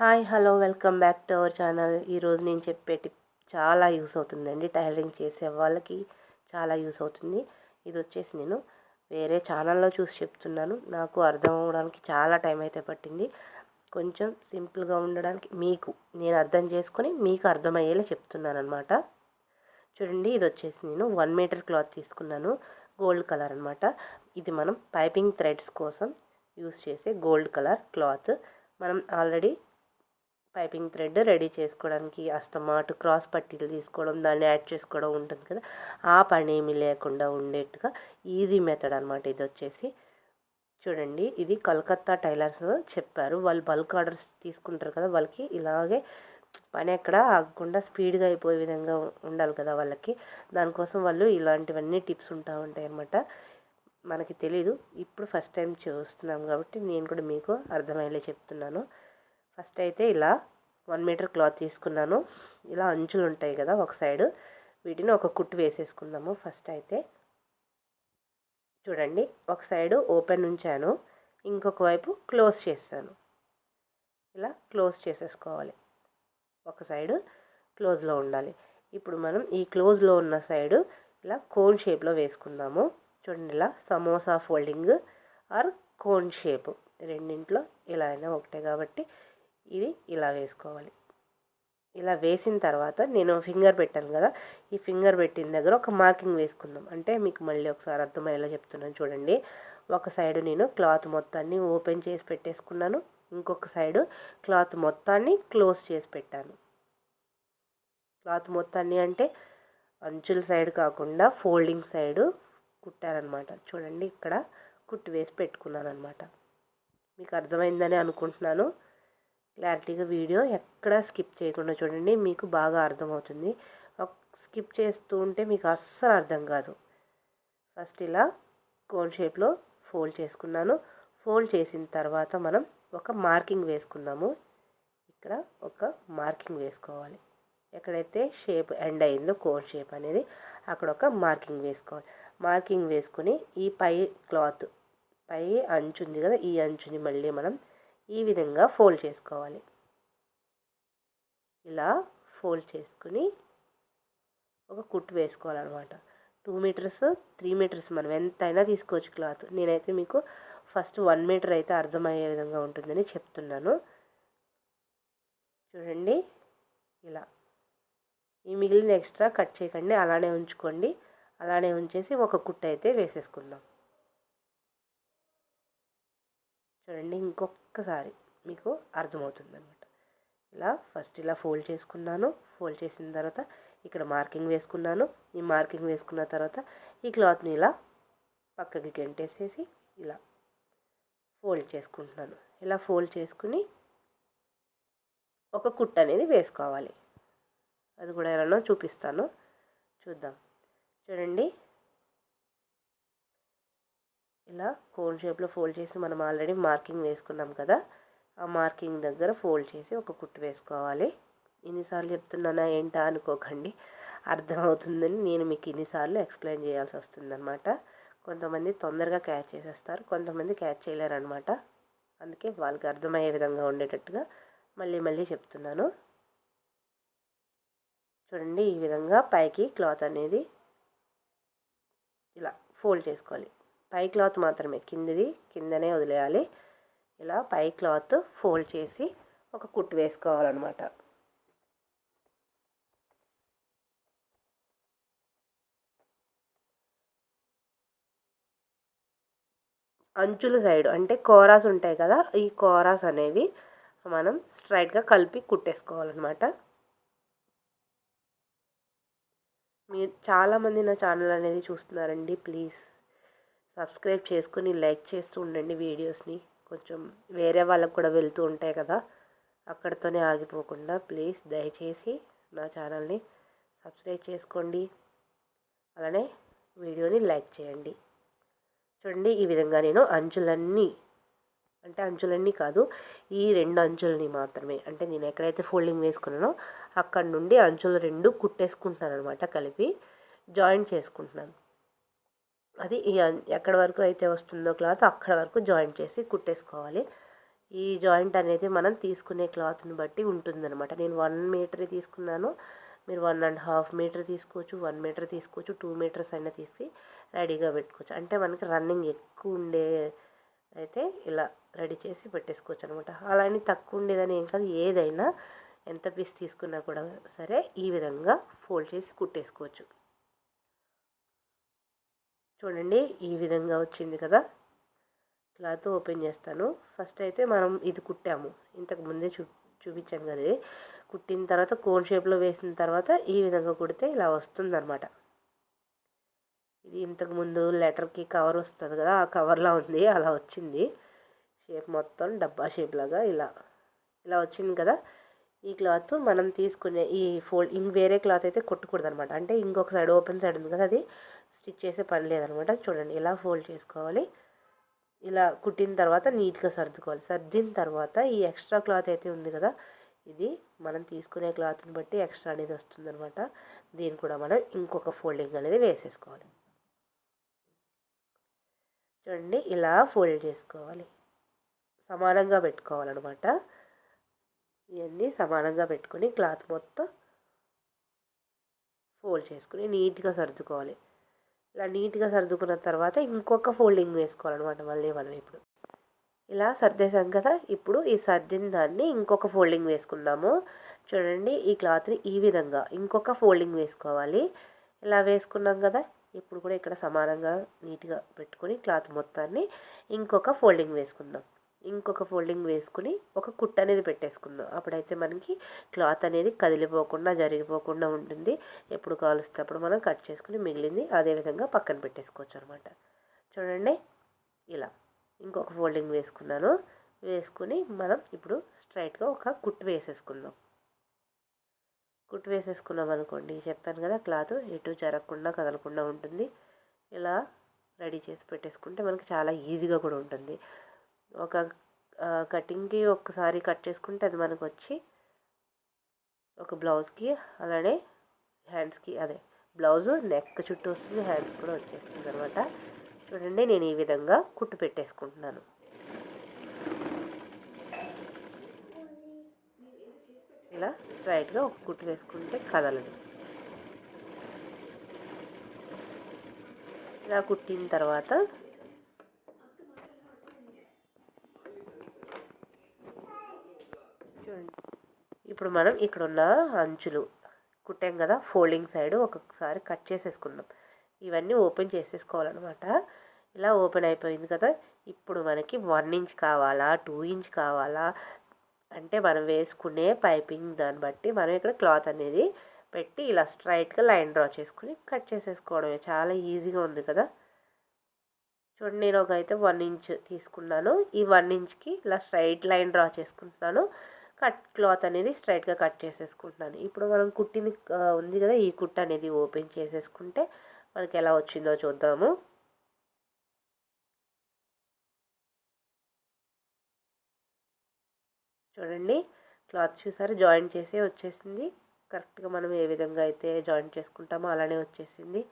Hi hello welcome back to our channel. ఈరోజు నేను చెప్పే టిప్ చాలా యూస్ అవుతుందండి. టైలరింగ్ చేసే వాళ్ళకి చాలా యూస్ అవుతుంది. ఇది వచ్చేసి నేను వేరే ఛానల్లో చూసి చెప్తున్నాను. నాకు అర్థం అవ్వడానికి చాలా టైం అయితే పట్టింది. కొంచెం సింపుల్గా ఉండడానికి మీకు నేను అర్థం చేసుకొని మీకు అర్థమయ్యేలా చెప్తున్నాను అనమాట చూడండి ఇది వచ్చేసి నేను వన్ మీటర్ క్లాత్ తీసుకున్నాను. గోల్డ్ కలర్ అనమాట ఇది మనం పైపింగ్ థ్రెడ్స్ కోసం యూస్ చేసే గోల్డ్ కలర్ క్లాత్. మనం ఆల్రెడీ పైపింగ్ థ్రెడ్ రెడీ చేసుకోవడానికి అస్తమాటు క్రాస్ పట్టీలు తీసుకోవడం దాన్ని యాడ్ చేసుకోవడం ఉంటుంది కదా. ఆ పని ఏమీ లేకుండా ఉండేట్టుగా ఈజీ మెథడ్ అనమాట ఇది వచ్చేసి. చూడండి ఇది కలకత్తా టైలర్స్ చెప్పారు. వాళ్ళు బల్క్ ఆర్డర్స్ తీసుకుంటారు కదా వాళ్ళకి ఇలాగే పని ఎక్కడ ఆగకుండా స్పీడ్గా అయిపోయే విధంగా ఉండాలి కదా వాళ్ళకి. దానికోసం వాళ్ళు ఇలాంటివన్నీ టిప్స్ ఉంటా ఉంటాయి అన్నమాట. మనకి తెలీదు. ఇప్పుడు ఫస్ట్ టైం చూస్తున్నాం కాబట్టి నేను కూడా మీకు అర్థమయ్యేలా చెప్తున్నాను. ఫస్ట్ అయితే ఇలా వన్ మీటర్ క్లాత్ తీసుకున్నాను. ఇలా అంచులు ఉంటాయి కదా ఒక సైడ్. వీటిని ఒక కుట్టు వేసేసుకుందాము ఫస్ట్ అయితే చూడండి ఒక సైడు ఓపెన్ ఉంచాను. ఇంకొక వైపు క్లోజ్ చేస్తాను. ఇలా క్లోజ్ చేసేసుకోవాలి. ఒక సైడు క్లోజ్లో ఉండాలి. ఇప్పుడు మనం ఈ క్లోజ్లో ఉన్న సైడు ఇలా కోన్ షేప్లో వేసుకుందాము. చూడండి ఇలా samosa folding or cone shape. రెండింట్లో ఇలా అయినా ఒకటే కాబట్టి ఇది ఇలా వేసుకోవాలి. ఇలా వేసిన తర్వాత నేను ఫింగర్ పెట్టాను కదా ఈ ఫింగర్ పెట్టిన దగ్గర ఒక మార్కింగ్ వేసుకుందాం. అంటే మీకు మళ్ళీ ఒకసారి అర్థమయ్యేలా చెప్తున్నాను చూడండి. ఒక సైడ్ నేను క్లాత్ మొత్తాన్ని ఓపెన్ చేసి పెట్టేసుకున్నాను. ఇంకొక సైడు క్లాత్ మొత్తాన్ని క్లోజ్ చేసి పెట్టాను. క్లాత్ మొత్తాన్ని అంటే అంచుల సైడ్ కాకుండా ఫోల్డింగ్ సైడు కుట్టారనమాట. చూడండి ఇక్కడ కుట్టి వేసి పెట్టుకున్నాను అనమాట మీకు అర్థమైందని అనుకుంటున్నాను. క్లారిటీగా వీడియో ఎక్కడ స్కిప్ చేయకుండా చూడండి మీకు బాగా అర్థమవుతుంది. స్కిప్ చేస్తూ ఉంటే మీకు అస్సలు అర్థం కాదు. ఫస్ట్ ఇలా కోన్ షేప్లో ఫోల్డ్ చేసుకున్నాను. ఫోల్డ్ చేసిన తర్వాత మనం ఒక మార్కింగ్ వేసుకున్నాము ఇక్కడ ఒక మార్కింగ్ వేసుకోవాలి. ఎక్కడైతే షేప్ ఎండ్ అయిందో కోన్ షేప్ అనేది అక్కడ ఒక మార్కింగ్ వేసుకోవాలి. మార్కింగ్ వేసుకొని ఈ పై క్లాత్ పై అంచు ఉంది కదా ఈ అంచుని మళ్ళీ మనం ఈ విధంగా ఫోల్డ్ చేసుకోవాలి. ఇలా ఫోల్డ్ చేసుకుని ఒక కుట్టు వేసుకోవాలన్నమాట. టూ మీటర్స్ త్రీ మీటర్స్ మనం ఎంతైనా తీసుకోవచ్చు క్లాత్. నేనైతే మీకు ఫస్ట్ వన్ మీటర్ అయితే అర్థమయ్యే విధంగా ఉంటుందని చెప్తున్నాను. చూడండి. ఇలా. ఈ మిగిలిన ఎక్స్ట్రా కట్ చేయకండి. అలానే ఉంచుకోండి. అలానే ఉంచేసి ఒక కుట్టు అయితే వేసేసుకుందాం. చూడండి ఇంకొకసారి మీకు అర్థమవుతుంది అనమాట ఇలా ఫస్ట్ ఇలా ఫోల్డ్ చేసుకున్నాను. ఫోల్డ్ చేసిన తర్వాత ఇక్కడ మార్కింగ్ వేసుకున్నాను. ఈ మార్కింగ్ వేసుకున్న తర్వాత ఈ క్లాత్ని ఇలా పక్కకి గెంటేసేసి ఇలా ఫోల్డ్ చేసుకుంటున్నాను. ఇలా ఫోల్డ్ చేసుకుని ఒక కుట్ అనేది వేసుకోవాలి. అది కూడా ఎలానో చూపిస్తాను. చూద్దాం. చూడండి ఇలా కోన్ షేప్లో ఫోల్డ్ చేసి మనం ఆల్రెడీ మార్కింగ్ వేసుకున్నాం కదా ఆ మార్కింగ్ దగ్గర ఫోల్డ్ చేసి ఒక కుట్టు వేసుకోవాలి. ఇన్నిసార్లు చెప్తున్నానా ఏంటా అనుకోకండి. అర్థమవుతుందని నేను మీకు ఇన్నిసార్లు ఎక్స్ప్లెయిన్ చేయాల్సి వస్తుందన్నమాట. కొంతమంది తొందరగా క్యాచ్ చేసేస్తారు కొంతమంది క్యాచ్ చేయలేరనమాట అందుకే వాళ్ళకి అర్థమయ్యే విధంగా ఉండేటట్టుగా మళ్ళీ మళ్ళీ చెప్తున్నాను. చూడండి ఈ విధంగా పైకి క్లాత్ అనేది ఇలా ఫోల్డ్ చేసుకోవాలి. పై క్లాత్ మాత్రమే కిందిది కిందనే వదిలేయాలి. ఇలా పై క్లాత్ ఫోల్డ్ చేసి ఒక కుట్టు వేసుకోవాలన్నమాట. అంచుల సైడ్ అంటే కోరాస్ ఉంటాయి కదా ఈ కోరాస్ అనేవి మనం స్ట్రైట్గా కలిపి కుట్టేసుకోవాలన్నమాట. మీరు చాలామంది నా ఛానల్ అనేది చూస్తున్నారండి ప్లీజ్. సబ్స్క్రైబ్ చేసుకుని లైక్ చేస్తూ ఉండండి వీడియోస్ని. కొంచెం వేరే వాళ్ళకు కూడా వెళ్తూ ఉంటాయి కదా అక్కడితోనే ఆగిపోకుండా ప్లీజ్ దయచేసి నా ఛానల్ని సబ్స్క్రైబ్ చేసుకోండి. అలానే వీడియోని లైక్ చేయండి. చూడండి ఈ విధంగా నేను అంచులన్నీ అంటే అంచులన్నీ కాదు ఈ రెండు అంచులని మాత్రమే అంటే నేను ఎక్కడైతే ఫోల్డింగ్ వేసుకున్నానో అక్కడ నుండి అంచులు రెండు కుట్టేసుకుంటున్నాను అనమాట కలిపి జాయింట్ చేసుకుంటున్నాను. అది ఎక్కడ వరకు అయితే వస్తుందో క్లాత్ అక్కడ వరకు జాయింట్ చేసి కుట్టేసుకోవాలి. ఈ జాయింట్ అనేది మనం తీసుకునే క్లాత్ని బట్టి ఉంటుందన్నమాట. నేను వన్ మీటర్ తీసుకున్నాను. మీరు వన్ అండ్ హాఫ్ మీటర్ తీసుకోవచ్చు వన్ మీటర్ తీసుకోవచ్చు టూ మీటర్స్ అయినా తీసి రెడీగా పెట్టుకోవచ్చు. అంటే మనకి రన్నింగ్ ఎక్కువ ఉండే అయితే ఇలా రెడీ చేసి పెట్టేసుకోవచ్చు అనమాట అలానే తక్కువ ఉండేదని ఏం కాదు. ఏదైనా ఎంత పీస్ తీసుకున్నా కూడా సరే ఈ విధంగా ఫోల్డ్ చేసి కుట్టేసుకోవచ్చు. చూడండి ఈ విధంగా వచ్చింది కదా. క్లాత్ ఓపెన్ చేస్తాను. ఫస్ట్ అయితే మనం ఇది కుట్టాము. ఇంతకు ముందే చూ చూపించాను కదా ఇది. కుట్టిన తర్వాత కోన్ షేప్లో వేసిన తర్వాత ఈ విధంగా కుడితే ఇలా వస్తుందన్నమాట. ఇది ఇంతకు ముందు లెటర్కి కవర్ వస్తుంది కదా ఆ కవర్లా ఉంది అలా వచ్చింది. షేప్ మొత్తం డబ్బా షేప్ లాగా ఇలా ఇలా వచ్చింది కదా. ఈ క్లాత్ మనం తీసుకునే ఈ ఫోల్డ్ ఇంక వేరే క్లాత్ అయితే కొట్టకూడదు అనమాట అంటే ఇంకొక సైడ్ ఓపెన్ సైడ్ ఉంది కదా అది. స్టిచ్ చేసే పని లేదనమాట చూడండి ఇలా ఫోల్డ్ చేసుకోవాలి. ఇలా కుట్టిన తర్వాత నీట్గా సర్దుకోవాలి. సర్దిన తర్వాత ఈ ఎక్స్ట్రా క్లాత్ అయితే ఉంది కదా ఇది మనం తీసుకునే క్లాత్ని బట్టి ఎక్స్ట్రా అనేది వస్తుందనమాట దీన్ని కూడా మనం ఇంకొక ఫోల్డింగ్ అనేది వేసేసుకోవాలి. చూడండి ఇలా ఫోల్డ్ చేసుకోవాలి. సమానంగా పెట్టుకోవాలన్నమాట. ఇవన్నీ సమానంగా పెట్టుకొని క్లాత్ మొత్తం ఫోల్డ్ చేసుకుని నీట్గా సర్దుకోవాలి. ఇలా నీట్గా సర్దుకున్న తర్వాత ఇంకొక ఫోల్డింగ్ వేసుకోవాలన్నమాట మళ్ళీ మనం ఇప్పుడు. ఇలా సర్దేశాం కదా ఇప్పుడు ఈ సర్దిన దాన్ని ఇంకొక ఫోల్డింగ్ వేసుకుందాము. చూడండి ఈ క్లాత్ని ఈ విధంగా ఇంకొక ఫోల్డింగ్ వేసుకోవాలి. ఇలా వేసుకున్నాం కదా ఇప్పుడు కూడా ఇక్కడ సమానంగా నీట్గా పెట్టుకొని క్లాత్ మొత్తాన్ని ఇంకొక ఫోల్డింగ్ వేసుకుందాం. ఇంకొక ఫోల్డింగ్ వేసుకుని ఒక కుట్ అనేది పెట్టేసుకుందాం. అప్పుడైతే మనకి క్లాత్ అనేది కదిలిపోకుండా జరిగిపోకుండా ఉంటుంది. ఎప్పుడు కాలుస్తే అప్పుడు మనం కట్ చేసుకుని మిగిలింది అదేవిధంగా పక్కన పెట్టేసుకోవచ్చు అనమాట చూడండి. ఇలా ఇంకొక ఫోల్డింగ్ వేసుకున్నాను. వేసుకుని మనం ఇప్పుడు స్ట్రైట్గా ఒక కుట్టు వేసేసుకుందాం. కుట్టు వేసేసుకున్నాం అనుకోండి. చెప్పాను కదా క్లాత్ ఎటు జరగకుండా కదలకుండా ఉంటుంది. ఇలా రెడీ చేసి పెట్టేసుకుంటే మనకి చాలా ఈజీగా కూడా ఉంటుంది. ఒక కటింగ్కి ఒక్కసారి కట్ చేసుకుంటే అది మనకు వచ్చి ఒక బ్లౌజ్కి అలానే హ్యాండ్స్కి అదే బ్లౌజు నెక్ చుట్టూ వస్తుంది హ్యాండ్స్ కూడా వచ్చేస్తుంది అనమాట. చూడండి నేను ఈ విధంగా కుట్టు పెట్టేసుకుంటున్నాను. ఇలా స్ట్రైట్గా ఒక కుట్టు వేసుకుంటే కదలదు. ఇలా కుట్టిన తర్వాత చూడండి ఇప్పుడు మనం ఇక్కడ ఉన్న అంచులు కుట్టాం కదా ఫోల్డింగ్ సైడ్ ఒక్కొక్కసారి కట్ చేసేసుకుందాం. ఇవన్నీ ఓపెన్ చేసేసుకోవాలన్నమాట. ఇలా ఓపెన్ అయిపోయింది కదా ఇప్పుడు మనకి వన్ ఇంచ్ కావాలా టూ ఇంచ్ కావాలా? అంటే మనం వేసుకునే పైపింగ్ దాన్ని బట్టి మనం ఇక్కడ క్లాత్ అనేది పెట్టి ఇలా స్ట్రైట్గా లైన్ డ్రా చేసుకుని కట్ చేసేసుకోవడమే. చాలా ఈజీగా ఉంది కదా. చూడండి నేను ఒక అయితే వన్ ఇంచ్ తీసుకున్నాను. ఈ వన్ ఇంచ్కి ఇలా స్ట్రైట్ లైన్ డ్రా చేసుకుంటున్నాను. కట్ క్లాత్ అనేది స్ట్రైట్గా కట్ చేసేసుకుంటున్నాను ఇప్పుడు మనం కుట్టిని ఉంది కదా ఈ కుట్ట అనేది ఓపెన్ చేసేసుకుంటే మనకి ఎలా వచ్చిందో చూద్దాము. చూడండి క్లాత్ చూసారు జాయింట్ చేసే వచ్చేసింది. కరెక్ట్గా మనం ఏ విధంగా అయితే జాయింట్ చేసుకుంటామో అలానే వచ్చేసింది.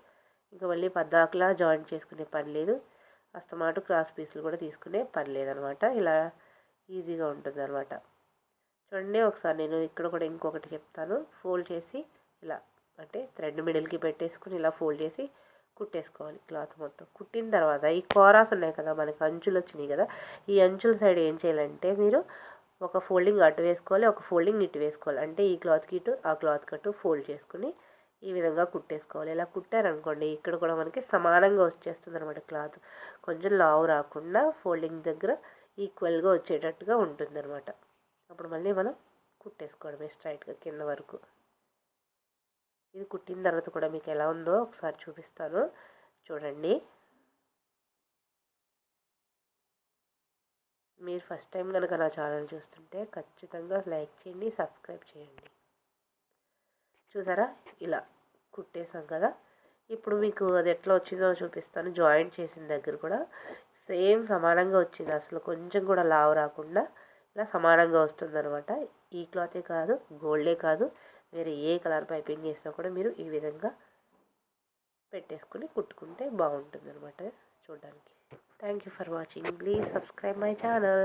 ఇంకా మళ్ళీ పద్దాకులా జాయింట్ చేసుకునే పని లేదు. అస్తమాటు క్రాస్ పీసులు కూడా తీసుకునే పని లేదనమాట. ఇలా ఈజీగా ఉంటుంది అనమాట చూడండి ఒకసారి నేను ఇక్కడ కూడా ఇంకొకటి చెప్తాను. ఫోల్డ్ చేసి ఇలా అంటే థ్రెడ్ మిడిల్కి పెట్టేసుకుని ఇలా ఫోల్డ్ చేసి కుట్టేసుకోవాలి క్లాత్ మొత్తం. కుట్టిన తర్వాత ఈ కోరాస్ ఉన్నాయి కదా మనకి అంచులు వచ్చినాయి కదా ఈ అంచుల సైడ్ ఏం చేయాలంటే మీరు ఒక ఫోల్డింగ్ అటు వేసుకోవాలి ఒక ఫోల్డింగ్ ఇటు వేసుకోవాలి. అంటే ఈ క్లాత్కి ఇటు ఆ క్లాత్కి అటు ఫోల్డ్ చేసుకుని ఈ విధంగా కుట్టేసుకోవాలి. ఇలా కుట్టారనుకోండి ఇక్కడ కూడా మనకి సమానంగా వచ్చేస్తుంది అనమాట క్లాత్. కొంచెం లావు రాకుండా ఫోల్డింగ్ దగ్గర ఈక్వల్గా వచ్చేటట్టుగా ఉంటుంది అనమాట అప్పుడు మళ్ళీ మనం కుట్టేసుకోవడమే స్ట్రైట్గా కింద వరకు. ఇది కుట్టిన తర్వాత కూడా మీకు ఎలా ఉందో ఒకసారి చూపిస్తాను. చూడండి. మీరు ఫస్ట్ టైం కనుక నా ఛానల్ చూస్తుంటే ఖచ్చితంగా లైక్ చేయండి సబ్స్క్రైబ్ చేయండి. చూసారా? ఇలా కుట్టేసాం కదా? ఇప్పుడు మీకు అది ఎట్లా వచ్చిందో చూపిస్తాను. జాయింట్ చేసిన దగ్గర కూడా సేమ్ సమానంగా వచ్చింది. అసలు కొంచెం కూడా లావు రాకుండా ఇలా సమానంగా వస్తుంది అనమాట ఈ క్లాతే కాదు గోల్డే కాదు. వేరే ఏ కలర్ పైపింగ్ చేసినా కూడా మీరు ఈ విధంగా పెట్టేసుకుని కుట్టుకుంటే బాగుంటుంది అనమాట చూడడానికి. Thank you for watching please subscribe my channel